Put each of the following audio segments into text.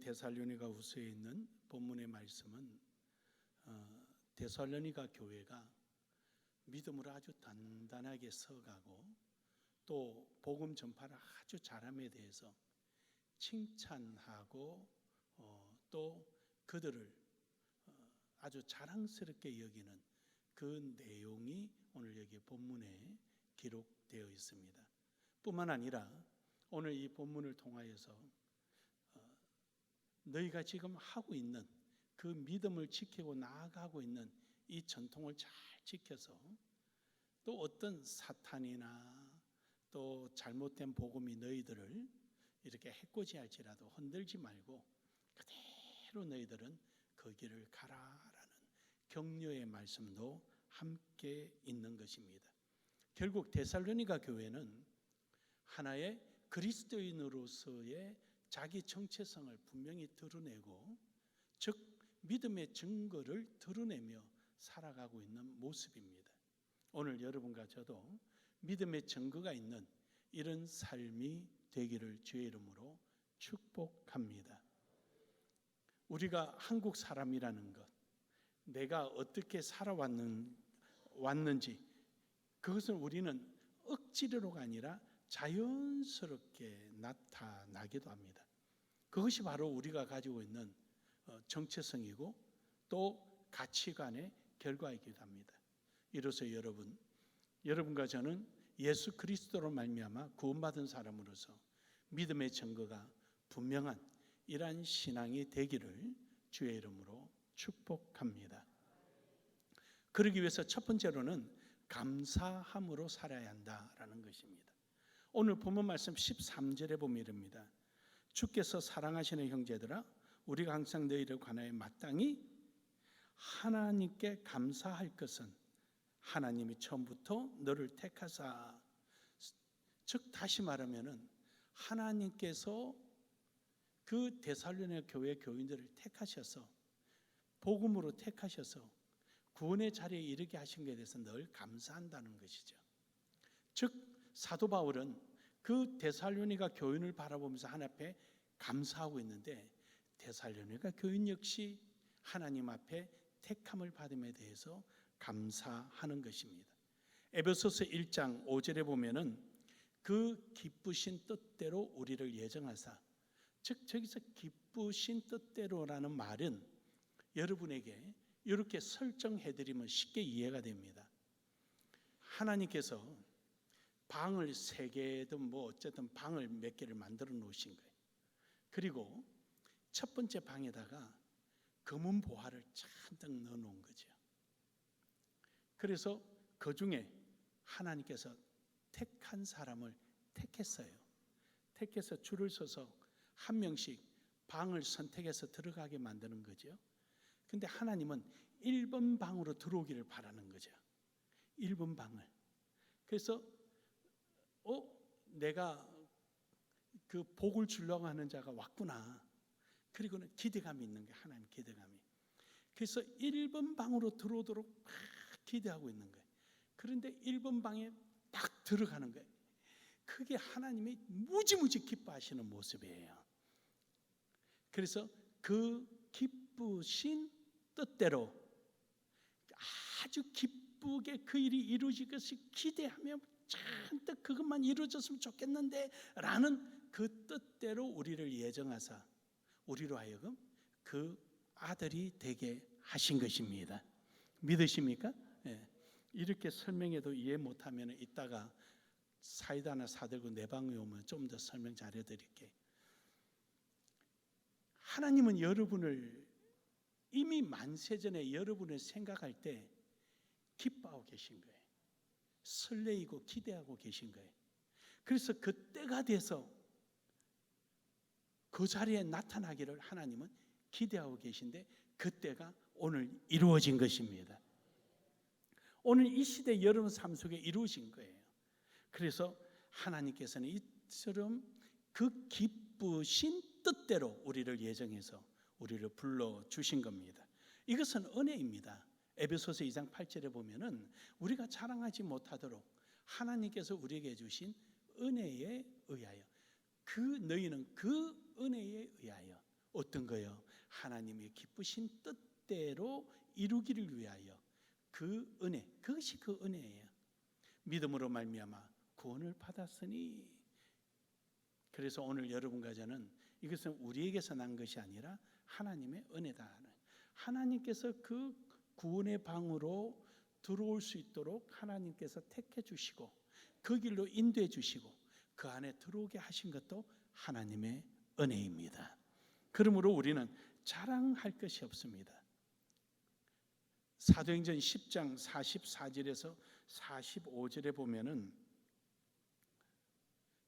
데살로니가 후서에 있는 본문의 말씀은 어, 데살로니가 교회가 믿음으로 아주 단단하게 서가고 또 복음 전파를 아주 잘함에 대해서 칭찬하고 어, 또 그들을 어, 아주 자랑스럽게 여기는 그 내용이 오늘 여기 본문에 기록되어 있습니다. 뿐만 아니라 오늘 이 본문을 통하여서 어, 너희가 지금 하고 있는 그 믿음을 지키고 나아가고 있는 이 전통을 잘 지켜서 또 어떤 사탄이나 또 잘못된 복음이 너희들을 이렇게 해코지할지라도 흔들지 말고 그대로 너희들은 그 길을 가라라는 격려의 말씀도 함께 있는 것입니다. 결국 데살로니가 교회는 하나의 그리스도인으로서의 자기 정체성을 분명히 드러내고 즉 믿음의 증거를 드러내며 살아가고 있는 모습입니다. 오늘 여러분과 저도 믿음의 증거가 있는 이런 삶이 되기를 주의 이름으로 축복합니다. 우리가 한국 사람이라는 것, 내가 어떻게 살아왔는 왔는지 그것을 우리는 억지로가 아니라 자연스럽게 나타나기도 합니다. 그것이 바로 우리가 가지고 있는 어, 정체성이고 또 가치관의 결과이기도 합니다. 이로써 여러분, 여러분과 저는 예수 그리스도로 말미암아 구원받은 사람으로서 믿음의 증거가 분명한 이러한 신앙이 되기를 주의 이름으로 축복합니다. 그러기 위해서 첫 번째로는 감사함으로 살아야 한다라는 것입니다. 오늘 본문 말씀 13절에 보면 이릅니다. 주께서 사랑하시는 형제들아 우리가 항상 너희를 관하여 마땅히 하나님께 감사할 것은 하나님이 처음부터 너를 택하사 즉 다시 말하면은 하나님께서 그 데살로니가 교회 교인들을 택하셔서 복음으로 택하셔서 구원의 자리에 이르게 하신 것에 대해서 늘 감사한다는 것이죠. 즉 사도 바울은 그 데살로니가 교인을 바라보면서 하나님 앞에 감사하고 있는데 데살로니가 교인 역시 하나님 앞에 택함을 받음에 대해서 감사하는 것입니다. 에베소서 1장 5절에 보면은 그 기쁘신 뜻대로 우리를 예정하사 즉 저기서 기쁘신 뜻대로라는 말은 여러분에게 이렇게 설정해 드리면 쉽게 이해가 됩니다. 하나님께서 방을 세 개든 뭐 어쨌든 방을 몇 개를 만들어 놓으신 거예요. 그리고 첫 번째 방에다가 검은 보화를 잔뜩 넣어 놓은 거죠. 그래서 그 중에 하나님께서 택한 사람을 택했어요. 택해서 줄을 서서 한 명씩 방을 선택해서 들어가게 만드는 거죠. 근데 하나님은 1번 방으로 들어오기를 바라는 거죠. 1번 방을. 그래서 어 내가 그 복을 주려고 하는 자가 왔구나. 그리고는 기대감이 있는 게 하나님 기대감이. 그래서 1번 방으로 들어오도록 막 기대하고 있는 거예요. 그런데 1번 방에 딱 들어가는 거예요. 그게 하나님이 무지무지 기뻐하시는 모습이에요. 그래서 그 기쁘신 뜻대로 아주 기쁘게 그 일이 이루어질 것을 기대하며 잔뜩 그것만 이루어졌으면 좋겠는데 라는 그 뜻대로 우리를 예정하사 우리로 하여금 그 아들이 되게 하신 것입니다. 믿으십니까? 예. 이렇게 설명해도 이해 못하면 이따가 사이다나 사들고 내 방에 오면 좀 더 설명 잘해 드릴게. 하나님은 여러분을 이미 만세전에 여러분을 생각할 때 기뻐하고 계신 거예요. 설레이고 기대하고 계신 거예요. 그래서 그때가 돼서 그 자리에 나타나기를 하나님은 기대하고 계신데 그때가 오늘 이루어진 것입니다. 오늘 이 시대 여러분 삶 속에 이루어진 거예요. 그래서 하나님께서는 이처럼 그 기쁘신 뜻대로 우리를 예정해서 우리를 불러 주신 겁니다. 이것은 은혜입니다. 에베소서 2장 8절에 보면은 우리가 자랑하지 못하도록 하나님께서 우리에게 주신 은혜에 의하여 그 너희는 그 은혜에 의하여 어떤 거요? 하나님의 기쁘신 뜻대로 이루기를 위하여 그 은혜, 그것이 그 은혜예요. 믿음으로 말미암아 구원을 받았으니 그래서 오늘 여러분과 저는 이것은 우리에게서 난 것이 아니라 하나님의 은혜다. 하나님께서 그 구원의 방으로 들어올 수 있도록 하나님께서 택해 주시고 그 길로 인도해 주시고 그 안에 들어오게 하신 것도 하나님의 은혜입니다. 그러므로 우리는 자랑할 것이 없습니다. 사도행전 10장 44절에서 45절에 보면은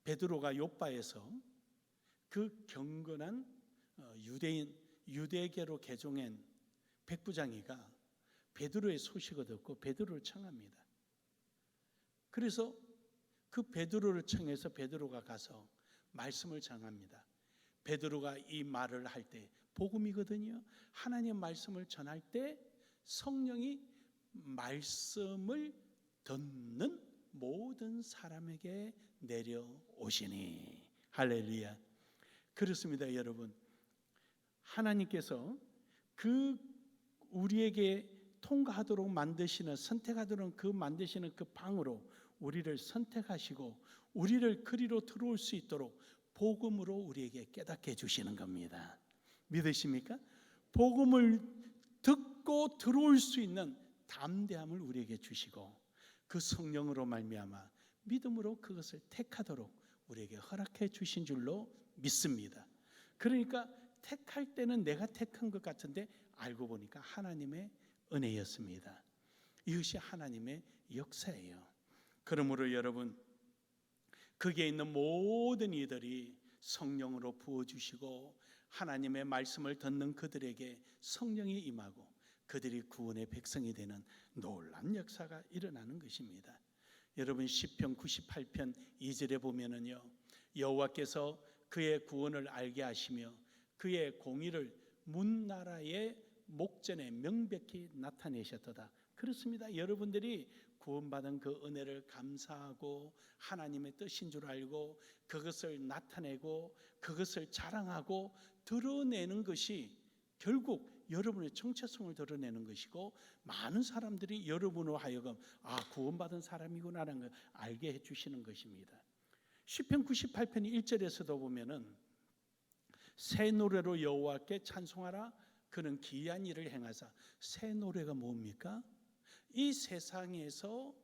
베드로가 요바에서 그 경건한 어, 유대인 유대계로 개종한 백부장이가 베드로의 소식을 듣고 베드로를 청합니다. 그래서 그 베드로를 청해서 베드로가 가서 말씀을 전합니다. 베드로가 이 말을 할 때 복음이거든요. 하나님 말씀을 전할 때 성령이 말씀을 듣는 모든 사람에게 내려오시니 할렐루야. 그렇습니다, 여러분. 하나님께서 그 우리에게 통과하도록 만드시는 선택하도록 그 만드시는 그 방으로 우리를 선택하시고 우리를 그리로 들어올 수 있도록 복음으로 우리에게 깨닫게 해 주시는 겁니다. 믿으십니까? 복음을 듣고 들어올 수 있는 담대함을 우리에게 주시고 그 성령으로 말미암아 믿음으로 그것을 택하도록 우리에게 허락해 주신 줄로 믿습니다. 그러니까 택할 때는 내가 택한 것 같은데 알고 보니까 하나님의 은혜였습니다. 이것이 하나님의 역사예요. 그러므로 여러분 거기에 있는 모든 이들이 성령으로 부어 주시고 하나님의 말씀을 듣는 그들에게 성령이 임하고 그들이 구원의 백성이 되는 놀란 역사가 일어나는 것입니다. 여러분 시편 98편 2절에 보면은요. 여호와께서 그의 구원을 알게 하시며 그의 공의를 문나라의 목전에 명백히 나타내셨도다. 그렇습니다. 여러분들이 구원받은 그 은혜를 감사하고 하나님의 뜻인 줄 알고 그것을 나타내고 그것을 자랑하고 드러내는 것이 결국 여러분의 정체성을 드러내는 것이고 많은 사람들이 여러분으로 하여금 아 구원받은 사람이구나라는 걸 알게 해주시는 것입니다. 시편 98편 1절에서도 보면은 새 노래로 여호와께 찬송하라 그는 기이한 일을 행하사 새 노래가 뭡니까? 이 세상에서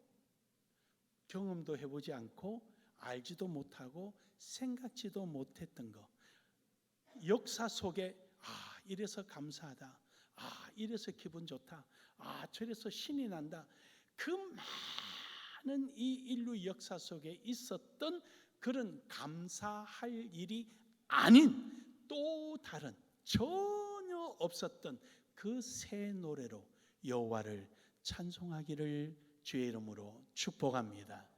경험도 해보지 않고 알지도 못하고 생각지도 못했던 거. 역사 속에 아 이래서 감사하다. 아 이래서 기분 좋다. 아 저래서 신이 난다. 그 많은 이 인류 역사 속에 있었던 그런 감사할 일이 아닌 또 다른 전 혀 없었던 그 새 노래로 여호와를 찬송하기를 주의 이름으로 축복합니다.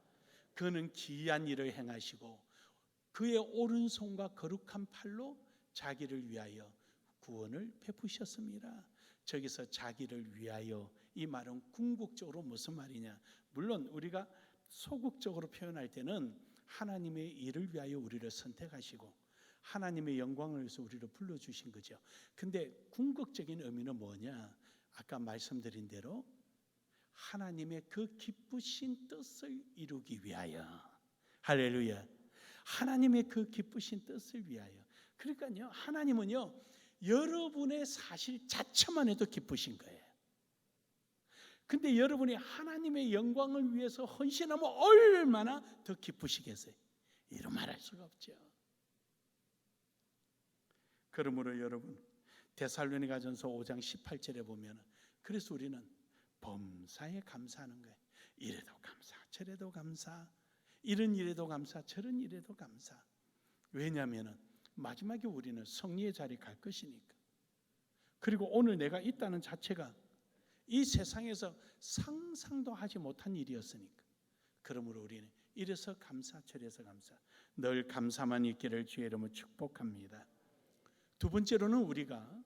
그는 기이한 일을 행하시고 그의 오른손과 거룩한 팔로 자기를 위하여 구원을 베푸셨습니다. 저기서 자기를 위하여 이 말은 궁극적으로 무슨 말이냐? 물론 우리가 소극적으로 표현할 때는 하나님의 일을 위하여 우리를 선택하시고 하나님의 영광을 위해서 우리를 불러 주신 거죠. 근데 궁극적인 의미는 뭐냐? 아까 말씀드린 대로 하나님의 그 기쁘신 뜻을 이루기 위하여 할렐루야. 하나님의 그 기쁘신 뜻을 위하여. 그러니까요. 하나님은요. 여러분의 사실 자체만 해도 기쁘신 거예요. 근데 여러분이 하나님의 영광을 위해서 헌신하면 얼마나 더 기쁘시겠어요? 이런 말할 수가 없죠. 그러므로 여러분 데살로니가 전서 5장 18절에 보면 그래서 우리는 범사에 감사하는 거예요. 이래도 감사, 저래도 감사, 이런 일에도 감사, 저런 일에도 감사. 왜냐하면 마지막에 우리는 성리의 자리 갈 것이니까. 그리고 오늘 내가 있다는 자체가 이 세상에서 상상도 하지 못한 일이었으니까. 그러므로 우리는 이래서 감사, 저래서 감사, 늘 감사만 있기를 주의 이름으로 축복합니다. 두 번째로는 우리가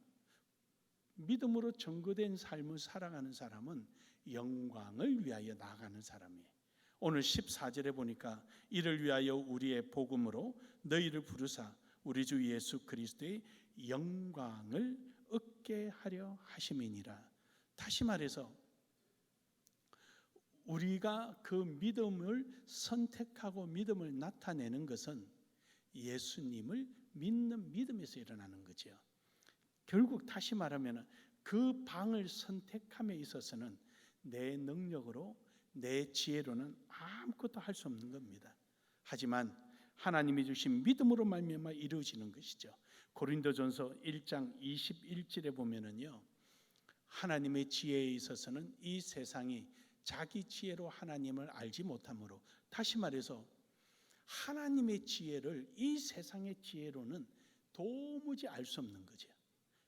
믿음으로 증거된 삶을 살아가는 사람은 영광을 위하여 나아가는 사람이에요. 오늘 14절에 보니까 이를 위하여 우리의 복음으로 너희를 부르사 우리 주 예수 그리스도의 영광을 얻게 하려 하심이니라. 다시 말해서 우리가 그 믿음을 선택하고 믿음을 나타내는 것은 예수님을 믿는 믿음에서 일어나는 거죠. 결국 다시 말하면 그 방을 선택함에 있어서는 내 능력으로 내 지혜로는 아무것도 할 수 없는 겁니다. 하지만 하나님이 주신 믿음으로 말미암아 이루어지는 것이죠. 고린도전서 1장 21절에 보면은요. 하나님의 지혜에 있어서는 이 세상이 자기 지혜로 하나님을 알지 못하므로 다시 말해서 하나님의 지혜를 이 세상의 지혜로는 도무지 알 수 없는 거죠.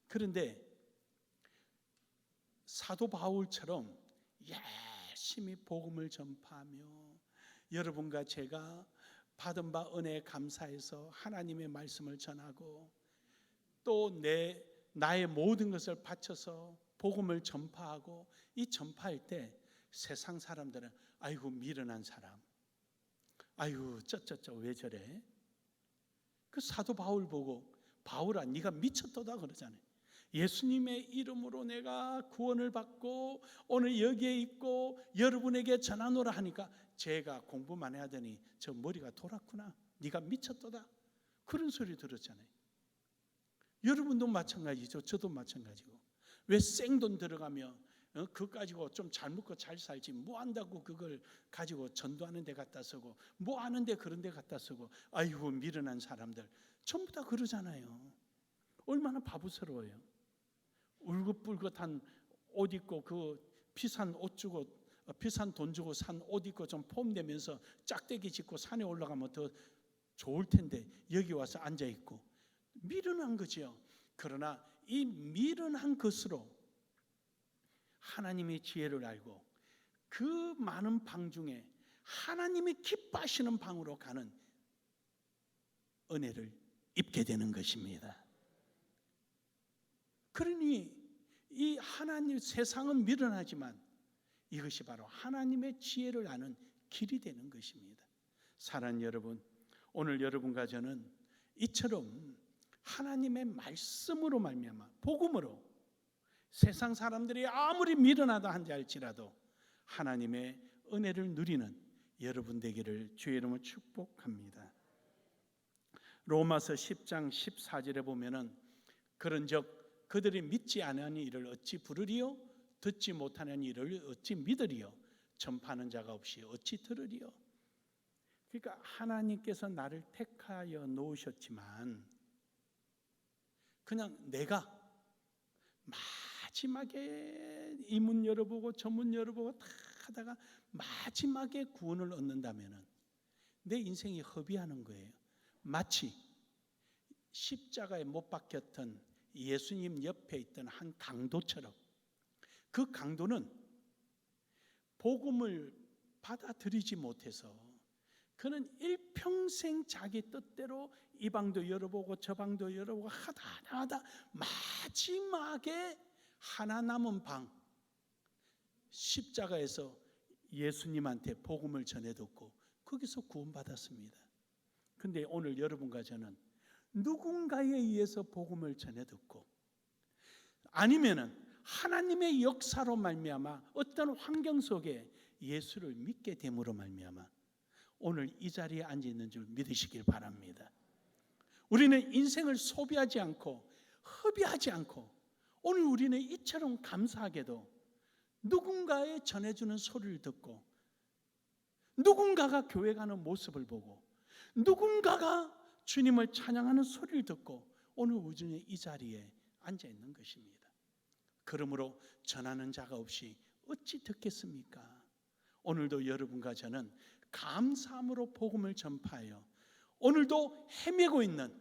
그런데 사도 바울처럼 열심히 복음을 전파하며 여러분과 제가 받은 바 은혜에 감사해서 하나님의 말씀을 전하고 또 내 나의 모든 것을 바쳐서 복음을 전파하고 이 전파할 때 세상 사람들은 아이고 미련한 사람 아이고 쩌쩌쩌 왜 저래 그 사도 바울 보고 바울아 네가 미쳤도다 그러잖아요 예수님의 이름으로 내가 구원을 받고 오늘 여기에 있고 여러분에게 전하노라 하니까 제가 공부만 해야 되니 저 머리가 돌았구나. 네가 미쳤도다. 그런 소리 들었잖아요. 여러분도 마찬가지죠. 저도 마찬가지고. 왜 생돈 들어가며 어, 그거 가지고 좀 잘 먹고 잘 살지 뭐 한다고 그걸 가지고 전도하는 데 갖다 쓰고 뭐 하는데 그런 데 갖다 쓰고 아이고 미련한 사람들 전부 다 그러잖아요. 얼마나 바보스러워요. 울긋불긋한 옷 입고 그 비싼 옷 주고 어, 비싼 돈 주고 산 옷 입고 좀 폼내면서 짝대기 짓고 산에 올라가면 더 좋을 텐데 여기 와서 앉아 있고 미련한 거지요. 그러나 이 미련한 것으로 하나님의 지혜를 알고 그 많은 방 중에 하나님이 기뻐하시는 방으로 가는 은혜를 입게 되는 것입니다. 그러니 이 하나님 세상은 미련하지만 이것이 바로 하나님의 지혜를 아는 길이 되는 것입니다. 사랑하는 여러분, 오늘 여러분과 저는 이처럼 하나님의 말씀으로 말미암아 복음으로 세상 사람들이 아무리 미련하다 한지 알지라도 하나님의 은혜를 누리는 여러분 되기를 주의 이름으로 축복합니다. 로마서 10장 14절에 보면은 그런즉 그들이 믿지 않으니 이를 어찌 부르리요? 듣지 못하는 이를 어찌 믿으리요? 전파하는 자가 없이 어찌 들으리요? 그러니까 하나님께서 나를 택하여 놓으셨지만 그냥 내가 마지막에 이 문 열어보고 저 문 열어보고 다 하다가 마지막에 구원을 얻는다면은 내 인생이 허비하는 거예요. 마치 십자가에 못 박혔던 예수님 옆에 있던 한 강도처럼 그 강도는 복음을 받아들이지 못해서 그는 일평생 자기 뜻대로 이 방도 열어보고 저 방도 열어보고 하다 하다 마지막에 하나 남은 방 십자가에서 예수님한테 복음을 전해 듣고 거기서 구원받았습니다. 근데 오늘 여러분과 저는 누군가에 의해서 복음을 전해 듣고 아니면은 하나님의 역사로 말미암아 어떤 환경 속에 예수를 믿게 됨으로 말미암아 오늘 이 자리에 앉아 있는 줄 믿으시길 바랍니다. 우리는 인생을 소비하지 않고 허비하지 않고 오늘 우리는 이처럼 감사하게도 누군가의 전해주는 소리를 듣고 누군가가 교회 가는 모습을 보고 누군가가 주님을 찬양하는 소리를 듣고 오늘 오전에 이 자리에 앉아 있는 것입니다. 그러므로 전하는 자가 없이 어찌 듣겠습니까? 오늘도 여러분과 저는 감사함으로 복음을 전파하여 오늘도 헤매고 있는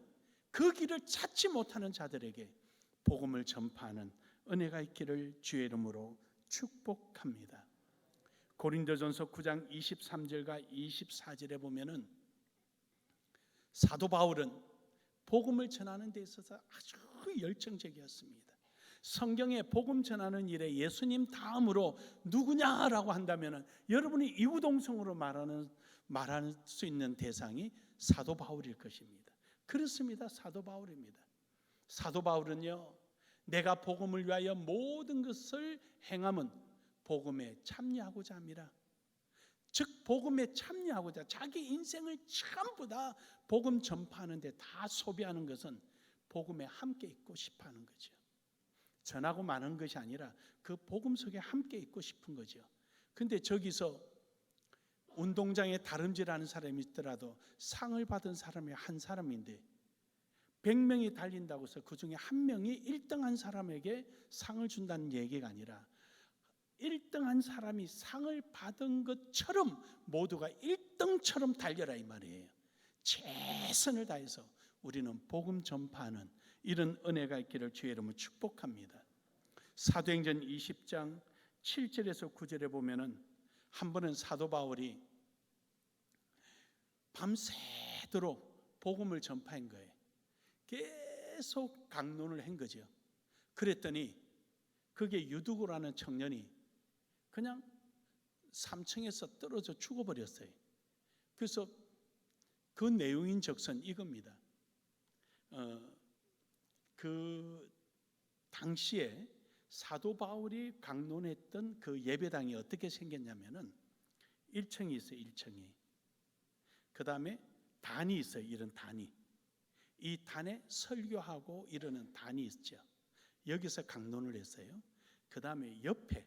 그 길을 찾지 못하는 자들에게 복음을 전파하는 은혜가 있기를 주의 이름으로 축복합니다. 고린도전서 9장 23절과 24절에 보면은 사도 바울은 복음을 전하는 데 있어서 아주 열정적이었습니다. 성경에 복음 전하는 일에 예수님 다음으로 누구냐라고 한다면 여러분이 이구동성으로 말하는 말할 수 있는 대상이 사도 바울일 것입니다. 그렇습니다. 사도 바울입니다. 사도 바울은요. 내가 복음을 위하여 모든 것을 행함은 복음에 참여하고자 함이라. 즉 복음에 참여하고자 자기 인생을 전부 다 복음 전파하는데 다 소비하는 것은 복음에 함께 있고 싶어하는 거죠. 전하고 마는 것이 아니라 그 복음 속에 함께 있고 싶은 거죠. 근데 저기서 운동장에 다름질하는 사람이 있더라도 상을 받은 사람이 한 사람인데 100명이 달린다고 해서 그 중에 한 명이 1등한 사람에게 상을 준다는 얘기가 아니라 1등한 사람이 상을 받은 것처럼 모두가 1등처럼 달려라 이 말이에요. 최선을 다해서 우리는 복음 전파하는 이런 은혜가 있기를 주의 이름으로 축복합니다. 사도행전 20장 7절에서 9절에 보면은 한 번은 사도 바울이 밤새도록 복음을 전파한 거예요. 계속 강론을 한 거죠. 그랬더니 그게 유두고라는 청년이 그냥 3층에서 떨어져 죽어버렸어요. 그래서 그 내용인 적선 이겁니다. 어, 그 당시에 사도 바울이 강론했던 그 예배당이 어떻게 생겼냐면은 1층이 있어요, 1층이. 그 다음에 단이 있어요, 이런 단이. 이 단에 설교하고 이러는 단이 있죠. 여기서 강론을 했어요. 그 다음에 옆에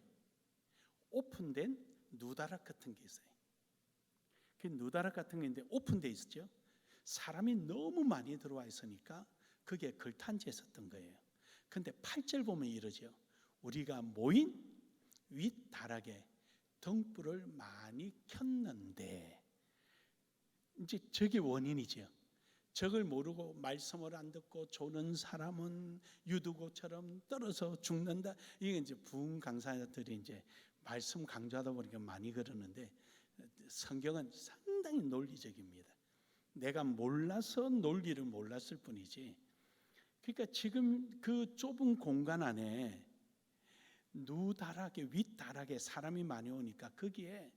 오픈된 누다락 같은 게 있어요. 그 누다락 같은 게 있는데 오픈돼 있었죠. 사람이 너무 많이 들어와 있으니까 그게 걸탄지에 섰던 거예요. 근데 8절 보면 이러죠. 우리가 모인 윗다락에 등불을 많이 켰는데 이제 저게 원인이죠. 적을 모르고 말씀을 안 듣고 조는 사람은 유두고처럼 떨어져 죽는다. 이게 이제 부흥 강사들이 이제 말씀 강조하다 보니까 많이 그러는데 성경은 상당히 논리적입니다. 내가 몰라서 논리를 몰랐을 뿐이지. 그러니까 지금 그 좁은 공간 안에 누다락에 윗다락에 사람이 많이 오니까 거기에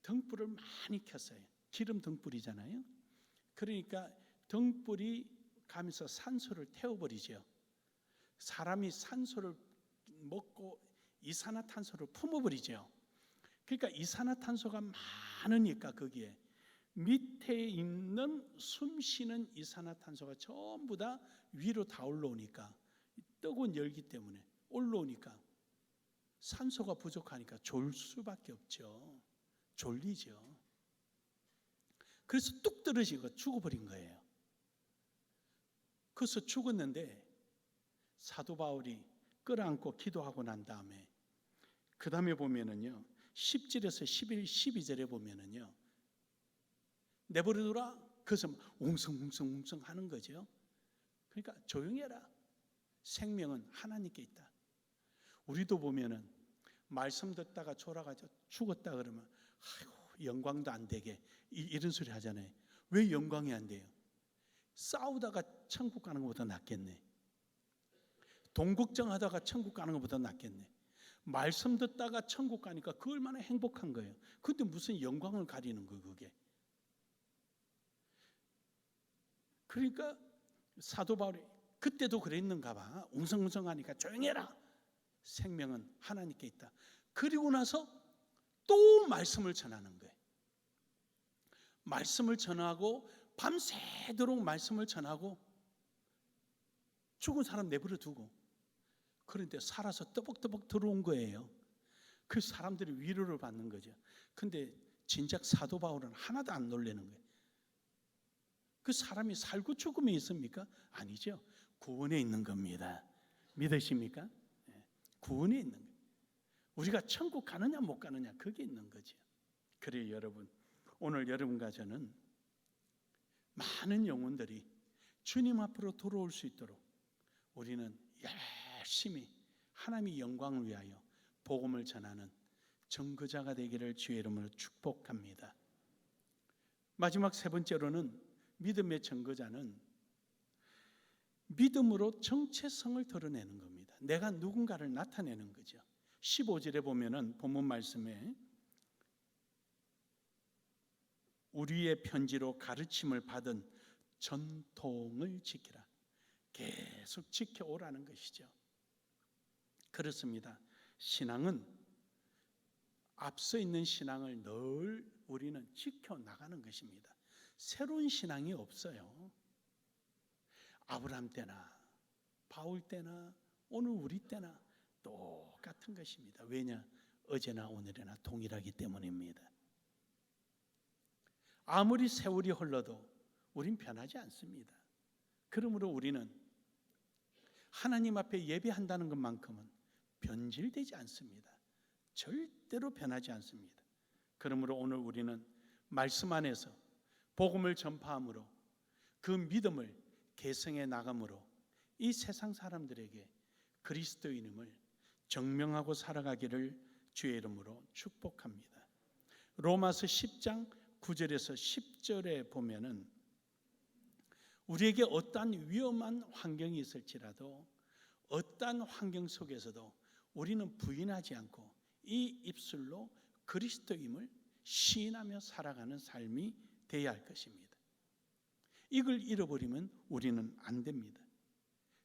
등불을 많이 켰어요. 기름 등불이잖아요. 그러니까 등불이 가면서 산소를 태워버리죠. 사람이 산소를 먹고 이산화탄소를 품어버리죠. 그러니까 이산화탄소가 많으니까 거기에 밑에 있는 숨 쉬는 이산화탄소가 전부 다 위로 다 올라오니까 뜨거운 열기 때문에 올라오니까 산소가 부족하니까 졸 수밖에 없죠. 졸리죠. 그래서 뚝 떨어지고 죽어버린 거예요. 그래서 죽었는데 사도 바울이 끌어안고 기도하고 난 다음에 그 다음에 보면은요 10절에서 11, 12절에 보면은요 내버려두라 그래서 웅성웅성웅성 하는 거죠. 그러니까 조용해라. 생명은 하나님께 있다. 우리도 보면은 말씀 듣다가 졸아가지고 죽었다 그러면 아이고 영광도 안 되게 이, 런 소리 하잖아요. 왜 영광이 안 돼요? 싸우다가 천국 가는 것보다 낫겠네. 돈 걱정하다가 천국 가는 것보다 낫겠네. 말씀 듣다가 천국 가니까 그 얼마나 행복한 거예요. 근데 무슨 영광을 가리는 거 그게. 그러니까 사도 바울이 그때도 그랬는가 봐. 웅성웅성하니까 조용해라. 생명은 하나님께 있다. 그리고 나서 또 말씀을 전하는 거예요. 말씀을 전하고 밤새도록 말씀을 전하고 죽은 사람 내버려 두고 그런데 살아서 떠벅떠벅 들어온 거예요. 그 사람들이 위로를 받는 거죠. 근데 진작 사도 바울은 하나도 안 놀래는 거예요. 그 사람이 살고 죽음에 있습니까? 아니죠. 구원에 있는 겁니다. 믿으십니까? 네. 구원에 있는 거예요. 우리가 천국 가느냐 못 가느냐 그게 있는 거죠. 그래 여러분 오늘 여러분과 저는 많은 영혼들이 주님 앞으로 돌아올 수 있도록 우리는 열심히 하나님의 영광을 위하여 복음을 전하는 정거자가 되기를 주의 이름으로 축복합니다. 마지막 세 번째로는 믿음의 정거자는 믿음으로 정체성을 드러내는 겁니다. 내가 누군가를 나타내는 거죠. 15절에 보면은 본문 말씀에 우리의 편지로 가르침을 받은 전통을 지키라. 계속 지켜오라는 것이죠. 그렇습니다. 신앙은 앞서 있는 신앙을 늘 우리는 지켜 나가는 것입니다. 새로운 신앙이 없어요. 아브라함 때나 바울 때나 오늘 우리 때나 똑같은 것입니다. 왜냐? 어제나 오늘이나 동일하기 때문입니다. 아무리 세월이 흘러도 우린 변하지 않습니다. 그러므로 우리는 하나님 앞에 예배한다는 것만큼은 변질되지 않습니다. 절대로 변하지 않습니다. 그러므로 오늘 우리는 말씀 안에서 복음을 전파함으로 그 믿음을 계승해 나감으로 이 세상 사람들에게 그리스도인임을 증명하고 살아가기를 주의 이름으로 축복합니다. 로마서 10장 9절에서 10절에 보면은 우리에게 어떠한 위험한 환경이 있을지라도 어떠한 환경 속에서도 우리는 부인하지 않고 이 입술로 그리스도임을 시인하며 살아가는 삶이 되어야 할 것입니다. 이걸 잃어버리면 우리는 안 됩니다.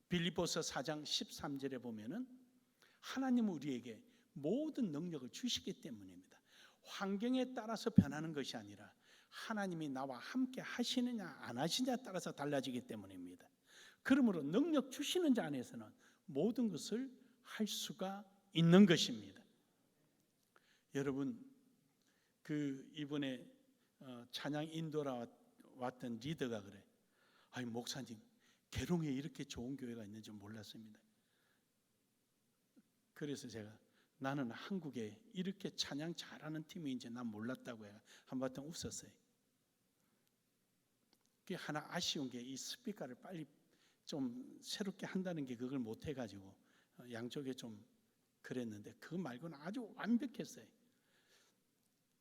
빌립보서 4장 13절에 보면은 하나님은 우리에게 모든 능력을 주시기 때문입니다. 환경에 따라서 변하는 것이 아니라 하나님이 나와 함께 하시느냐 안 하시느냐에 따라서 달라지기 때문입니다. 그러므로 능력 주시는 자 안에서는 모든 것을 할 수가 있는 것입니다. 여러분 그 이번에 어, 찬양 인도라 왔던 리더가 그래. 아니 목사님 계룡에 이렇게 좋은 교회가 있는 줄 몰랐습니다. 그래서 제가 나는 한국에 이렇게 찬양 잘하는 팀인지 난 몰랐다고 해요. 한바탕 웃었어요. 그게 하나 아쉬운 게 이 스피커를 빨리 좀 새롭게 한다는 게 그걸 못 해가지고 어, 양쪽에 좀 그랬는데 그 말고는 아주 완벽했어요.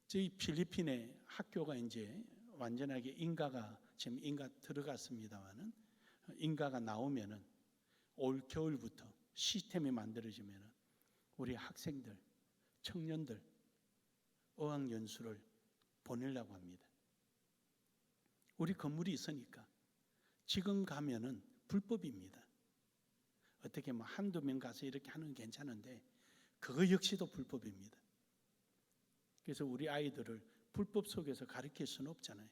저희 필리핀의 학교가 이제 완전하게 인가가 지금 인가 들어갔습니다만은 인가가 나오면은 올 겨울부터 시스템이 만들어지면은 우리 학생들, 청년들 어학 연수를 보내려고 합니다. 우리 건물이 있으니까 지금 가면은 불법입니다. 어떻게 뭐 한두 명 가서 이렇게 하는 건 괜찮은데 그거 역시도 불법입니다. 그래서 우리 아이들을 불법 속에서 가르칠 수는 없잖아요.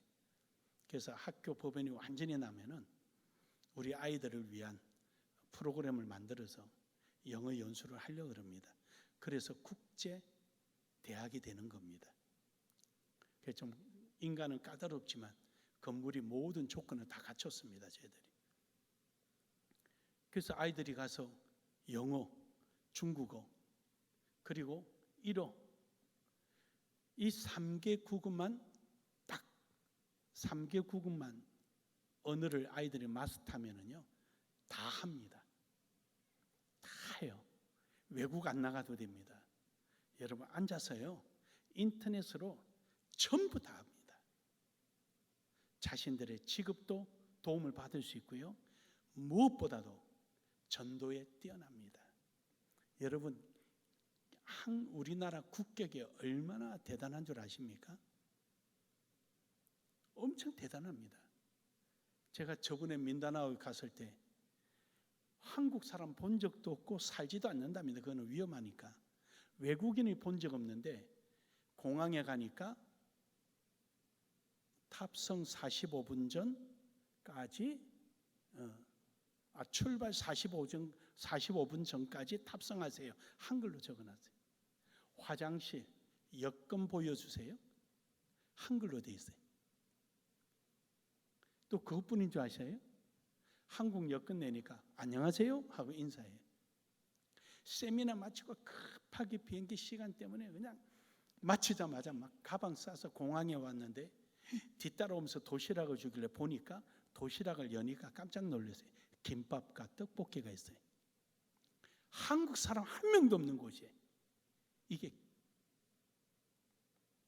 그래서 학교 법원이 완전히 나면은 우리 아이들을 위한 프로그램을 만들어서 영어 연수를 하려고 합니다. 그래서 국제 대학이 되는 겁니다. 좀 인간은 까다롭지만 건물이 모든 조건을 다 갖췄습니다. 저희들이. 그래서 아이들이 가서 영어, 중국어, 그리고 일어 이 3개 국어만 딱 3개 국어만 언어를 아이들이 마스터하면은요 다 합니다. 외국 안 나가도 됩니다. 여러분 앉아서요 인터넷으로 전부 다 합니다. 자신들의 직업도 도움을 받을 수 있고요. 무엇보다도 전도에 뛰어납니다. 여러분 한 우리나라 국격이 얼마나 대단한 줄 아십니까? 엄청 대단합니다. 제가 저번에 민다나오 갔을 때 한국 사람 본 적도 없고 살지도 않는답니다. 그거는 위험하니까. 외국인이 본 적 없는데 공항에 가니까 탑승 45분 전까지 어, 아, 출발 45분, 45분 전까지 탑승하세요. 한글로 적어놨어요. 화장실 여권 보여주세요. 한글로 돼 있어요. 또 그것뿐인 줄 아세요? 한국 여권 내니까 안녕하세요 하고 인사해요. 세미나 마치고 급하게 비행기 시간 때문에 그냥 마치자마자 막 가방 싸서 공항에 왔는데 뒤따라오면서 도시락을 주길래 보니까 도시락을 여니까 깜짝 놀랐어요. 김밥과 떡볶이가 있어요. 한국 사람 한 명도 없는 곳이에요. 이게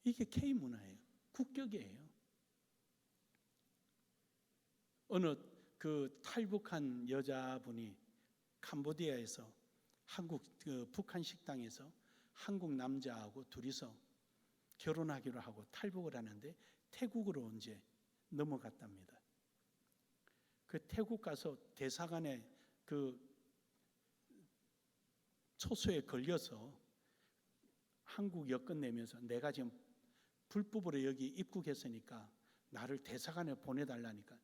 이게 K 문화예요. 국격이에요. 어느 그 탈북한 여자분이 캄보디아에서 한국 그 북한 식당에서 한국 남자하고 둘이서 결혼하기로 하고 탈북을 하는데 태국으로 이제 넘어갔답니다. 그 태국 가서 대사관에 그 초소에 걸려서 한국 여권 내면서 내가 지금 불법으로 여기 입국했으니까 나를 대사관에 보내달라니까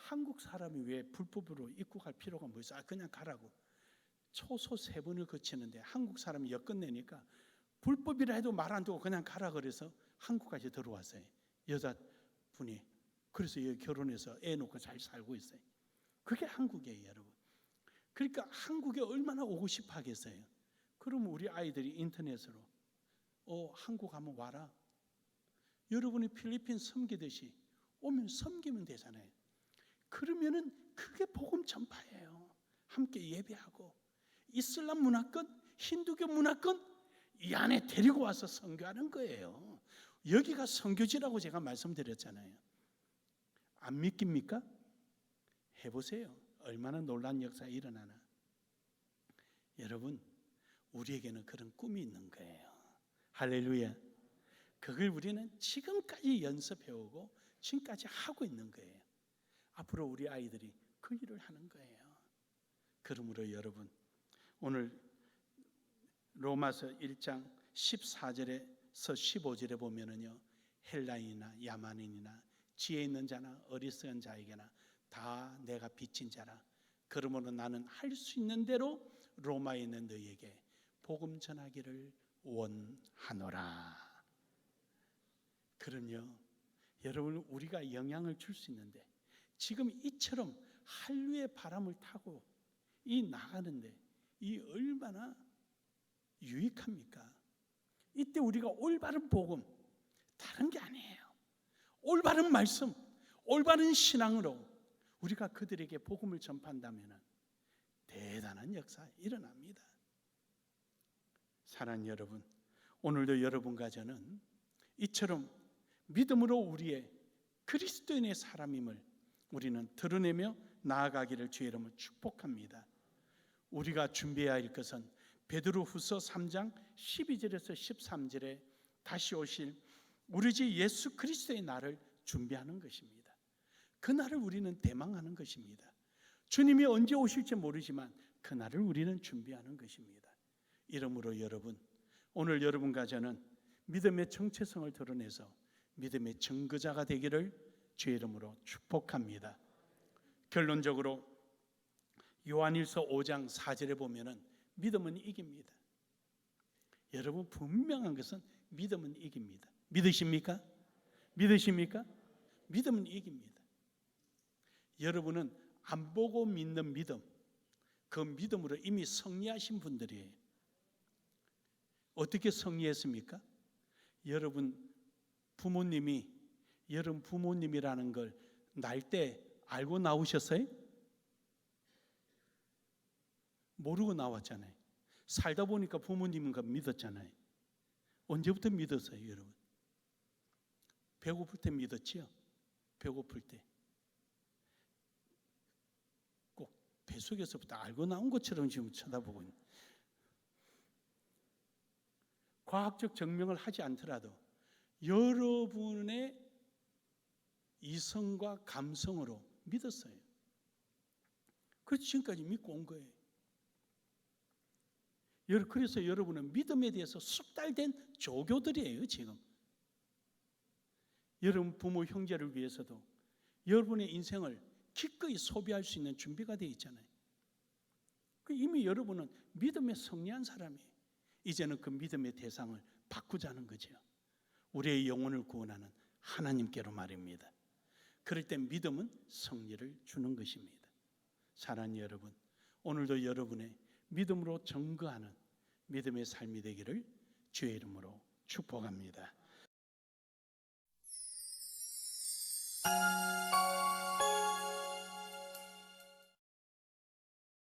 한국 사람이 왜 불법으로 입국할 필요가 뭐 있어? 아, 그냥 가라고. 초소 세 번을 거치는데 한국 사람이 여권 내니까 불법이라 해도 말 안 듣고 그냥 가라 그래서 한국까지 들어왔어요. 여자분이. 그래서 여기 결혼해서 애 놓고 잘 살고 있어요. 그게 한국이에요, 여러분. 그러니까 한국에 얼마나 오고 싶어 하겠어요. 그러면 우리 아이들이 인터넷으로 어, 한국 한번 와라. 여러분이 필리핀 섬기듯이 오면 섬기면 되잖아요. 그러면은 그게 복음 전파예요. 함께 예배하고 이슬람 문화권, 힌두교 문화권 이 안에 데리고 와서 선교하는 거예요. 여기가 선교지라고 제가 말씀드렸잖아요. 안 믿깁니까? 해보세요. 얼마나 놀란 역사 일어나나. 여러분, 우리에게는 그런 꿈이 있는 거예요. 할렐루야. 그걸 우리는 지금까지 연습해오고 지금까지 하고 있는 거예요. 앞으로 우리 아이들이 그 일을 하는 거예요. 그러므로 여러분, 오늘 로마서 1장 14절에서 15절에 보면은요. 헬라인이나 야만인이나 지혜 있는 자나 어리석은 자에게나 다 내가 빚진 자라. 그러므로 나는 할 수 있는 대로 로마에 있는 너희에게 복음 전하기를 원하노라. 그럼요. 여러분 우리가 영향을 줄 수 있는데 지금 이처럼 한류의 바람을 타고 이 나가는데 이 얼마나 유익합니까? 이때 우리가 올바른 복음 다른 게 아니에요. 올바른 말씀, 올바른 신앙으로 우리가 그들에게 복음을 전파한다면 대단한 역사 일어납니다. 사랑하는 여러분, 오늘도 여러분과 저는 이처럼 믿음으로 우리의 그리스도인의 사람임을 우리는 드러내며 나아가기를 주의 이름으로 축복합니다. 우리가 준비해야 할 것은 베드로후서 3장 12절에서 13절에 다시 오실 우리 주 예수 그리스도의 날을 준비하는 것입니다. 그 날을 우리는 대망하는 것입니다. 주님이 언제 오실지 모르지만 그 날을 우리는 준비하는 것입니다. 이러므로 여러분, 오늘 여러분과 저는 믿음의 정체성을 드러내서 믿음의 증거자가 되기를 주의 이름으로 축복합니다. 결론적으로 요한일서 5장 4절에 보면은 믿음은 이깁니다. 여러분 분명한 것은 믿음은 이깁니다. 믿으십니까? 믿으십니까? 믿음은 이깁니다. 여러분은 안 보고 믿는 믿음, 그 믿음으로 이미 승리하신 분들이에요. 어떻게 승리했습니까? 여러분 부모님이 여러분 부모님이라는 걸 날 때 알고 나오셨어요? 모르고 나왔잖아요. 살다 보니까 부모님인가 믿었잖아요. 언제부터 믿었어요, 여러분? 배고플 때 믿었지요? 배고플 때. 꼭 뱃속에서부터 알고 나온 것처럼 지금 쳐다보고 있는. 과학적 증명을 하지 않더라도 여러분의 이성과 감성으로 믿었어요. 그래서 지금까지 믿고 온 거예요. 그래서 여러분은 믿음에 대해서 숙달된 조교들이에요, 지금. 여러분 부모 형제를 위해서도 여러분의 인생을 기꺼이 소비할 수 있는 준비가 되어 있잖아요. 그 이미 여러분은 믿음에 승리한 사람이에요. 이제는 그 믿음의 대상을 바꾸자는 거죠. 우리의 영혼을 구원하는 하나님께로 말입니다. 그럴 때 믿음은 승리를 주는 것입니다. 사랑하는 여러분, 오늘도 여러분의 믿음으로 증거하는 믿음의 삶이 되기를 주의 이름으로 축복합니다.